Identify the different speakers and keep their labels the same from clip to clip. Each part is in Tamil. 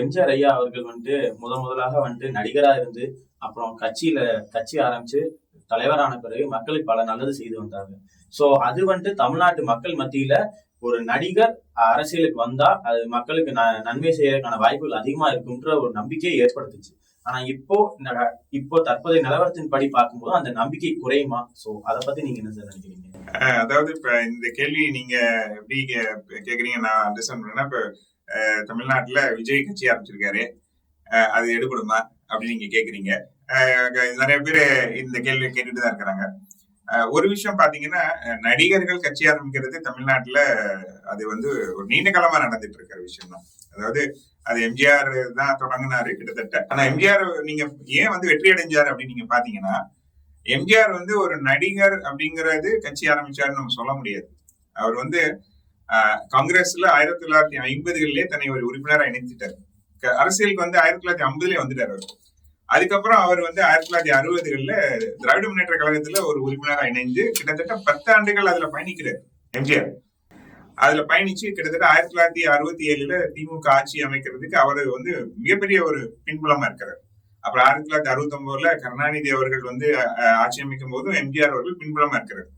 Speaker 1: எம்ஜிஆர் ஐயா அவர்கள் வந்துட்டு முத முதலாக வந்துட்டு நடிகராக இருந்து அப்புறம் கட்சியில கட்சி ஆரம்பிச்சு தலைவரான பிறகு மக்களுக்கு பல நல்லது செய்து வந்தாங்க சோ அது வந்துட்டு தமிழ்நாட்டு மக்கள் மத்தியில ஒரு நடிகர் அரசியலுக்கு வந்தா அது மக்களுக்கு ந- நன்மை செய்யறதுக்கான வாய்ப்புகள் அதிகமா இருக்குன்ற ஒரு நம்பிக்கையை ஏற்படுத்துச்சு. ஆனா இப்போ இப்போ தற்போதைய நிலவரத்தின் படி பார்க்கும்போது அந்த நம்பிக்கை குறையுமா? சோ அதை பத்தி நீங்க என்ன சார் நினைக்கிறீங்க?
Speaker 2: அதாவது இப்ப இந்த கேள்வி நீங்க எப்படி கேக்குறீங்க நான் அண்டர்ஸ்டாண்ட் பண்ணேன்னா இப்ப தமிழ்நாட்டுல விஜய் கட்சி ஆரம்பிச்சிருக்காரு. அது எடுபடுமா அப்படின்னு நீங்க கேக்குறீங்க. நிறைய பேர் இந்த கேள்வியை கேட்டுட்டு தான் இருக்கிறாங்க. ஒரு விஷயம் பாத்தீங்கன்னா நடிகர்கள் கட்சி ஆரம்பிக்கிறது தமிழ்நாட்டுல அது வந்து ஒரு நீண்ட காலமா நடந்துட்டு இருக்கிற விஷயம் தான் அதாவது அது எம்ஜிஆர் தான் தொடங்கினாரு கிட்டத்தட்ட. ஆனா எம்ஜிஆர் நீங்க ஏன் வந்து வெற்றி அடைஞ்சாரு அப்படின்னு நீங்க பாத்தீங்கன்னா எம்ஜிஆர் வந்து ஒரு நடிகர் அப்படிங்கிறது கட்சி ஆரம்பிச்சாருன்னு நம்ம சொல்ல முடியாது. அவர் வந்து காங்கிரஸ்ல ஆயிரத்தி தொள்ளாயிரத்தி ஐம்பதுகளிலே தன்னை ஒரு உறுப்பினராக இணைத்துட்டார். அரசியலுக்கு வந்து ஆயிரத்தி தொள்ளாயிரத்தி ஐம்பதுலயே வந்துட்டார் அவர். அதுக்கப்புறம் அவர் வந்து ஆயிரத்தி தொள்ளாயிரத்தி அறுபதுகள்ல திராவிட முன்னேற்ற கழகத்துல ஒரு உறுப்பினராக இணைந்து கிட்டத்தட்ட பத்து ஆண்டுகள் அதுல பயணிக்கிறார் எம்ஜிஆர். அதுல பயணிச்சு கிட்டத்தட்ட ஆயிரத்தி தொள்ளாயிரத்தி அறுபத்தி ஏழுல திமுக ஆட்சி அமைக்கிறதுக்கு அவர் வந்து மிகப்பெரிய ஒரு பின்புலமா இருக்கிறார் அப்புறம் ஆயிரத்தி தொள்ளாயிரத்தி அறுபத்தி ஒன்பதுல கருணாநிதி அவர்கள் வந்து ஆட்சி அமைக்கும் போதும் எம்ஜிஆர் அவர்கள் பின்புலமா இருக்கிறார்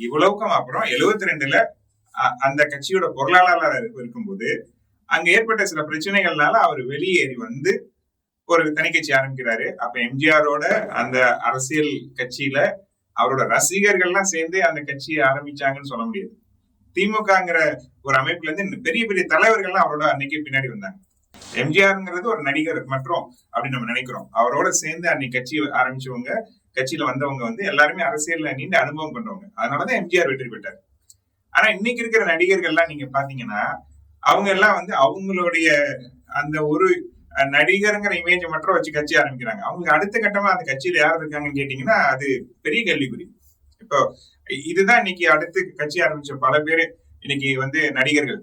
Speaker 2: இவ்வளவுக்கும் அப்புறம் எழுபத்தி ரெண்டுல அந்த கட்சியோட பொருளாளராக இருக்கும்போது அங்க ஏற்பட்ட சில பிரச்சனைகள்னால அவர் வெளியேறி வந்து ஒரு தனி கட்சி ஆரம்பிக்கிறாரு. அப்ப எம்ஜிஆரோட அந்த அரசியல் கட்சியில அவரோட ரசிகர்கள்லாம் சேர்ந்து அந்த கட்சியை ஆரம்பிச்சாங்கன்னு சொல்ல முடியாது. திமுகங்கிற ஒரு அமைப்புல இருந்து பெரிய பெரிய தலைவர்கள்லாம் அவரோட அன்னைக்கு பின்னாடி வந்தாங்க. எம்ஜிஆர்ங்கிறது ஒரு நடிகர் மற்றும் அப்படின்னு நம்ம நினைக்கிறோம். அவரோட சேர்ந்து அன்னைக்கு கட்சி ஆரம்பிச்சவங்க கட்சியில வந்தவங்க வந்து எல்லாருமே அரசியல்ல நீண்ட அனுபவம் பண்றவங்க அதனாலதான் எம்ஜிஆர் வெற்றி பெற்றார். ஆனா இன்னைக்கு இருக்கிற நடிகர்கள்லாம் நீங்க பாத்தீங்கன்னா அவங்க எல்லாம் வந்து அவங்களுடைய அந்த ஒரு நடிகருங்கிற இமேஜ் மட்டும் வச்சு கட்சி ஆரம்பிக்கிறாங்க. அவங்களுக்கு அடுத்த கட்டமா அந்த கட்சியில யார் இருக்காங்கன்னு கேட்டீங்கன்னா அது பெரிய கேள்விக்குறி. இப்போ இதுதான் இன்னைக்கு அடுத்து கட்சி ஆரம்பிச்ச பல பேர் இன்னைக்கு வந்து நடிகர்கள்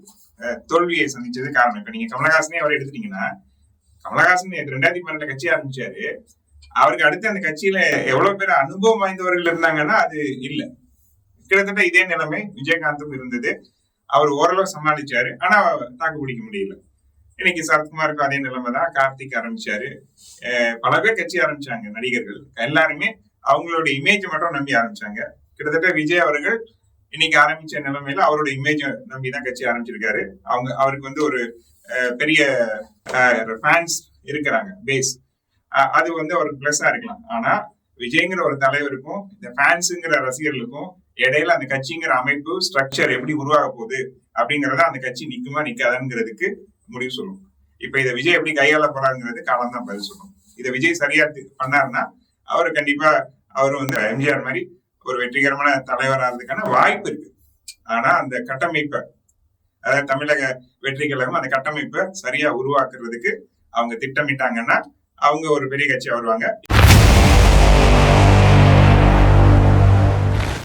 Speaker 2: தோல்வியை சந்திச்சது காரணம். இப்ப நீங்க கமலஹாசனே அவர் எடுத்துட்டீங்கன்னா கமலஹாசன் ரெண்டாயிரத்தி பன்னெண்டுல கட்சி ஆரம்பிச்சாரு. அவருக்கு அடுத்து அந்த கட்சியில எவ்வளவு பேர் அனுபவம் வாய்ந்தவர்கள் இருந்தாங்கன்னா அது இல்லை. கிட்டத்தட்ட இதே நிலைமை விஜயகாந்தும் இருந்தது. அவர் ஓரளவு சமாளிச்சாரு. ஆனா தாக்கு பிடிக்க முடியல. இன்னைக்கு சரத்குமாருக்கும் அதே நிலைமை தான் கார்த்திக் ஆரம்பிச்சாரு. பல பேர் கட்சி ஆரம்பிச்சாங்க நடிகர்கள். எல்லாருமே அவங்களோட இமேஜ் மட்டும் நம்பி ஆரம்பிச்சாங்க. கிட்டத்தட்ட விஜய் அவர்கள் இன்னைக்கு ஆரம்பிச்ச நிலைமையில அவரோட இமேஜ் நம்பி தான் கட்சி ஆரம்பிச்சிருக்காரு. அவங்க அவருக்கு வந்து ஒரு பெரிய ஃபேன்ஸ் இருக்கிறாங்க பேஸ் அது வந்து அவருக்கு பிளஸ்ஸா இருக்கலாம். ஆனா விஜய்ங்கிற ஒரு தலைவருக்கும் இந்த ஃபேன்ஸுங்கிற ரசிகர்களுக்கும் இடையில அந்த கட்சிங்கிற அமைப்பு ஸ்ட்ரக்சர் எப்படி உருவாக போகுது அப்படிங்கறத அந்த கட்சி நிக்குமா நிக்காதாங்கிறதுக்கு முடிவு சொல்லும். இப்ப இதை விஜய் எப்படி கையாள போறாங்கிறது காலம் தான் பதில் சொல்லும். இதை விஜய் சரியா பண்ணாருன்னா அவர் கண்டிப்பா அவர் வந்து எம்ஜிஆர் மாதிரி ஒரு வெற்றிகரமான தலைவராகிறதுக்கான வாய்ப்பு இருக்கு. ஆனா அந்த கட்டமைப்பை அதாவது தமிழக வெற்றி கழகம் அந்த கட்டமைப்பை சரியா உருவாக்குறதுக்கு அவங்க திட்டமிட்டாங்கன்னா அவங்க ஒரு பெரிய கட்சியா வருவாங்க